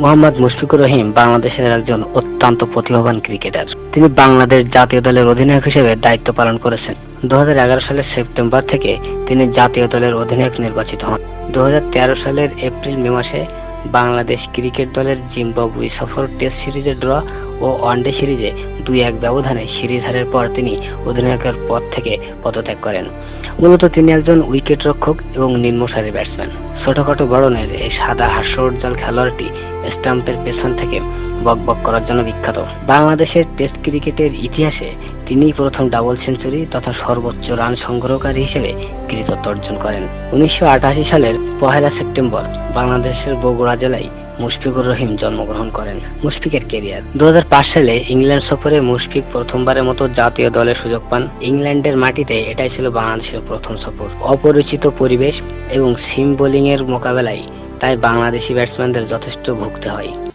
মোহাম্মদ মুশফিকুর রহিম বাংলাদেশের একজন অত্যন্ত প্রতিভাবান ক্রিকেটার। তিনি বাংলাদেশ জাতীয় দলের অধিনায়ক হিসেবে দায়িত্ব পালন করেছেন। দুহাজার এগারো সালের সেপ্টেম্বর থেকে তিনি জাতীয় দলের অধিনায়ক নির্বাচিত হন। দু হাজার তেরো সালের এপ্রিল, মে মাসে বাংলাদেশ ক্রিকেট দলের জিম্বাবুয়ে সফর টেস্ট সিরিজে ড্র ও ওয়ানডে সিরিজে দুই এক ব্যবধানে সিরিজ হারের পর তিনি অধিনায়কের পদ থেকে পদত্যাগ করেন। মূলত তিনি একজন উইকেট রক্ষক এবং নিম্নসারী ব্যাটসম্যান ছোটখাটো গড়নের এই সাদা হাস্যোজ্জ্বল খেলোয়াড়টি স্টাম্পের পেছন থেকে বকবক করার জন্য বিখ্যাত। বাংলাদেশের টেস্ট ক্রিকেটের ইতিহাসে তিনিই প্রথম ডাবল সেঞ্চুরি তথা সর্বোচ্চ রান সংগ্রহকারী হিসেবে কৃতিত্ব অর্জন করেন। উনিশশো আটাশি সালের পহেলা সেপ্টেম্বর বাংলাদেশের বগুড়া জেলায় মুশফিকুর রহিম জন্মগ্রহণ করেন। মুশফিকের কেরিয়ার দু হাজার পাঁচ সালে ইংল্যান্ড সফরে মুশফিক প্রথমবারের মতো জাতীয় দলের সুযোগ পান। ইংল্যান্ডের মাটিতে এটাই ছিল বাংলাদেশের প্রথম সফর। অপরিচিত পরিবেশ এবং সিম বোলিংয়ের মোকাবেলায় তাই বাংলাদেশি ব্যাটসম্যানদের যথেষ্ট ভুগতে হয়।